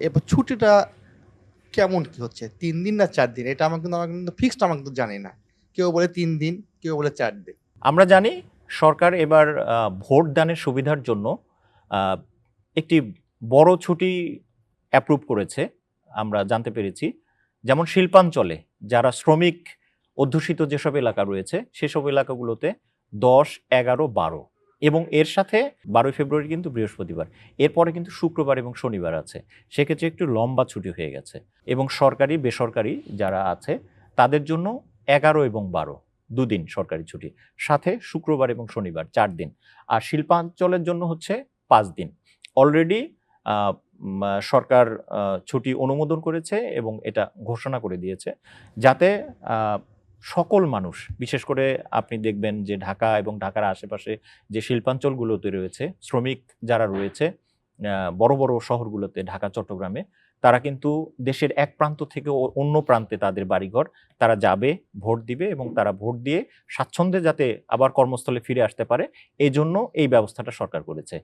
এবার ছুটিটা কেমন কি হচ্ছে? তিন দিন না চার দিন? এটা আমার কিন্তু আমার কিন্তু ফিক্সড আমার কিন্তু জানি না। কেউ বলে তিন দিন, কেউ বলে চার দিন। আমরা জানি সরকার এবার ভোট দানের সুবিধার জন্য একটি বড় ছুটি অ্যাপ্রুভ করেছে, আমরা জানতে পেরেছি। যেমন শিল্পাঞ্চলে যারা শ্রমিক অধ্যুষিত যেসব এলাকা রয়েছে, সেসব এলাকাগুলোতে দশ, এগারো, বারো। এবং এর সাথে বারোই ফেব্রুয়ারি কিন্তু বৃহস্পতিবার। এরপরে কিন্তু শুক্রবার এবং শনিবার আছে। সেক্ষেত্রে একটু লম্বা ছুটি হয়ে গেছে। এবং সরকারি, বেসরকারি যারা আছে, তাদের জন্য এগারো এবং বারো, দুদিন সরকারি ছুটি। সাথে শুক্রবার এবং শনিবার, চার দিন। আর শিল্পাঞ্চলের জন্য হচ্ছে পাঁচ দিন। অলরেডি সরকার ছুটি অনুমোদন করেছে এবং এটা ঘোষণা করে দিয়েছে। যাতে সকল মানুষ, বিশেষ করে আপনি দেখবেন যে ঢাকা এবং ঢাকার আশেপাশে যে শিল্পাঞ্চলগুলোতে রয়েছে, শ্রমিক যারা রয়েছে বড় বড় শহরগুলোতে, ঢাকা, চট্টগ্রামে, তারা কিন্তু দেশের এক প্রান্ত থেকে অন্য প্রান্তে তাদের বাড়িঘর, তারা যাবে, ভোট দিবে এবং তারা ভোট দিয়ে স্বাচ্ছন্দ্যে যাতে আবার কর্মস্থলে ফিরে আসতে পারে এই জন্য এই ব্যবস্থাটা সরকার করেছে।